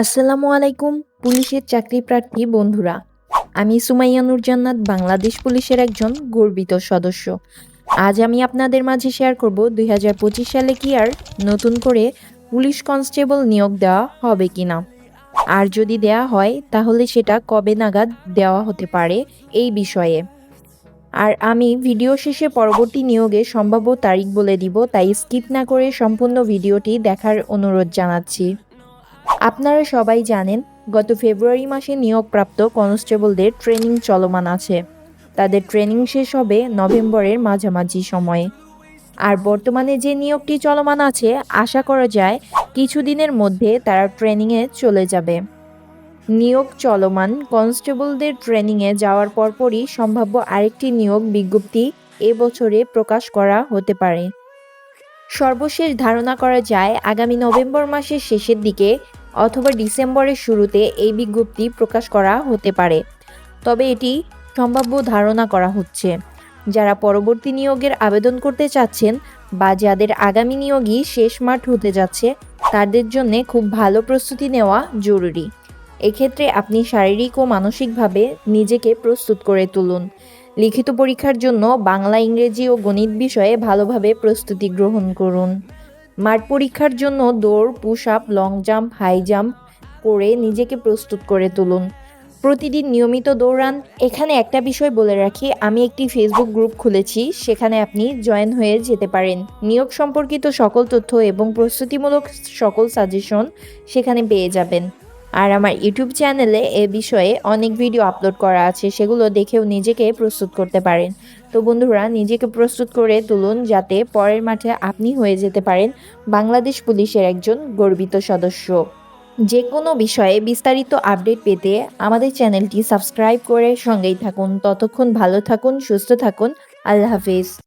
আসসালামু আলাইকুম, পুলিশের চাকরি প্রার্থী বন্ধুরা। আমি সুমাইয়া নূর জান্নাত বাংলাদেশ পুলিশের একজন গর্বিত সদস্য। আজ আমি আপনাদের মাঝে শেয়ার করব দুই হাজার পঁচিশ সালে কি আর নতুন করে পুলিশ কনস্টেবল নিয়োগ দেওয়া হবে কি না আর যদি দেয়া হয়, তাহলে সেটা কবে নাগাদ দেওয়া হতে পারে এই বিষয়ে। আর আমি ভিডিও শেষে পরবর্তী নিয়োগে সম্ভাব্য তারিখ বলে দিব, তাই স্কিপ না করে সম্পূর্ণ ভিডিওটি দেখার অনুরোধ জানাচ্ছি। আপনারা সবাই জানেন, গত ফেব্রুয়ারি মাসে নিয়োগপ্রাপ্ত কনস্টেবলদের ট্রেনিং চলমান আছে। তাদের ট্রেনিং শেষ হবে নভেম্বরের মাঝামাঝি সময়ে। আর বর্তমানে যে নিয়োগটি চলমান আছে, আশা করা যায় কিছুদিনের মধ্যে তারা ট্রেনিংয়ে চলে যাবে। নিয়োগ চলমান কনস্টেবলদের ট্রেনিংয়ে যাওয়ার পরপরই সম্ভাব্য আরেকটি নিয়োগ বিজ্ঞপ্তি এবছরে প্রকাশ করা হতে পারে। সর্বশেষ ধারণা করা যায়, আগামী নভেম্বর মাসের শেষের দিকে অথবা ডিসেম্বরের শুরুতে এই বিজ্ঞপ্তি প্রকাশ করা হতে পারে। তবে এটি সম্ভাব্য ধারণা করা হচ্ছে। যারা পরবর্তী নিয়োগের আবেদন করতে চাচ্ছেন বা যাদের আগামী নিয়োগই শেষ মাঠ হতে যাচ্ছে, তাদের জন্য খুব ভালো প্রস্তুতি নেওয়া জরুরি। এক্ষেত্রে আপনি শারীরিক ও মানসিকভাবে নিজেকে প্রস্তুত করে তুলুন। লিখিত পরীক্ষার জন্য বাংলা, ইংরেজি ও গণিত বিষয়ে ভালোভাবে প্রস্তুতি গ্রহণ করুন। মাঠ পরীক্ষার জন্য দৌড় push up long jump, high jump করে নিজেকে প্রস্তুত করে তুলুন। প্রতিদিন নিয়মিত দৌড়ান এখানে একটা বিষয় বলে রাখি, আমি একটি ফেসবুক গ্রুপ খুলেছি, সেখানে আপনি জয়েন হয়ে যেতে পারেন। নিয়োগ সম্পর্কিত সকল তথ্য এবং প্রস্তুতিমূলক সকল সাজেশন সেখানে পেয়ে যাবেন। আর আমার ইউটিউব চ্যানেলে এ বিষয়ে অনেক ভিডিও আপলোড করা আছে, সেগুলো দেখেও নিজেকে প্রস্তুত করতে পারেন। তো বন্ধুরা, নিজেকে প্রস্তুত করে তুলুন যাতে পরের মাঠে আপনি হয়ে যেতে পারেন বাংলাদেশ পুলিশের একজন গর্বিত সদস্য। যে কোনো বিষয়ে বিস্তারিত আপডেট পেতে আমাদের চ্যানেলটি সাবস্ক্রাইব করে সঙ্গেই থাকুন। ততক্ষণ ভালো থাকুন, সুস্থ থাকুন। আল্লাহ হাফিজ।